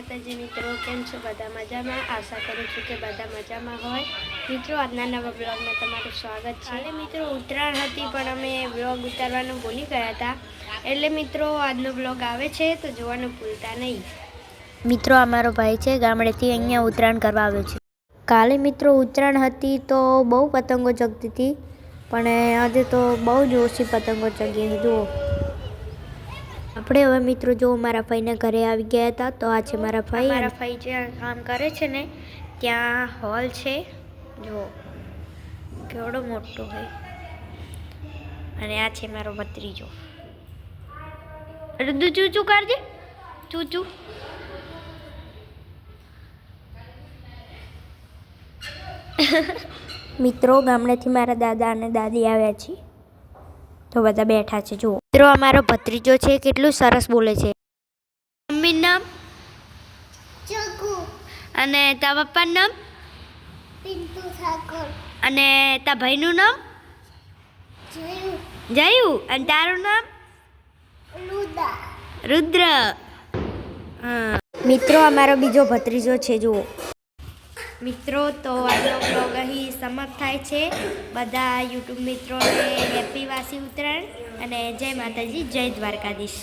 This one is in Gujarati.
માતાજી મિત્રો, કેમ છો? બધા મજામાં? આશા કરું છું કે બધા મજામાં હોય. મિત્રો, આજના નવા બ્લોગમાં તમારું સ્વાગત છે. કાલે મિત્રો, ઉત્તરાયણ હતી, પણ અમે બ્લોગ ઉતારવાનું ભૂલી ગયા હતા. એટલે મિત્રો, આજનો બ્લોગ આવે છે, તો જોવાનું ભૂલતા નહીં. મિત્રો અમારો ભાઈ છે, ગામડેથી અહીંયા ઉત્તરાયણ કરવા આવ્યો છે. કાલે મિત્રો, ઉત્તરાયણ હતી, તો બહુ પતંગો ચગતી હતી. પણ આજે તો બહુ જ ઓછી પતંગો ચગી જુઓ. આપણે હવે મિત્રો જો મારા ભાઈના ઘરે આવી ગયા હતા તો આ છે મારા ભાઈ મારા ભાઈ જ્યાં કામ કરે છે ને ત્યાં હોલ છે. જો કેવડો મોટો હોય અને આ છે મારો ભત્રીજો. રુદુ ચૂચું કરજે. ચૂચું. મિત્રો ગામડેથી મારા દાદા અને દાદી આવ્યા છે તો બધા બેઠા છે જુઓ. મિત્રો અમારો ભત્રીજો છે કેટલું સરસ બોલે છે. મમ્મીનું નામ? અને તા પપ્પાનું નામ? પિન્ટુ ઠાકોર. અને તા ભાઈનું નામ? જોયું. અને તારું નામ? રુદ્ર. હા. મિત્રો અમારો બીજો ભત્રીજો છે જુઓ. મિત્રો, તો આજનો બ્લોગ અહીં સમાપ્ત થાય છે. બધા યુટ્યુબ મિત્રોને હેપી વાસી ઉત્તરાયણ અને જય માતાજી, જય દ્વારકાધીશ.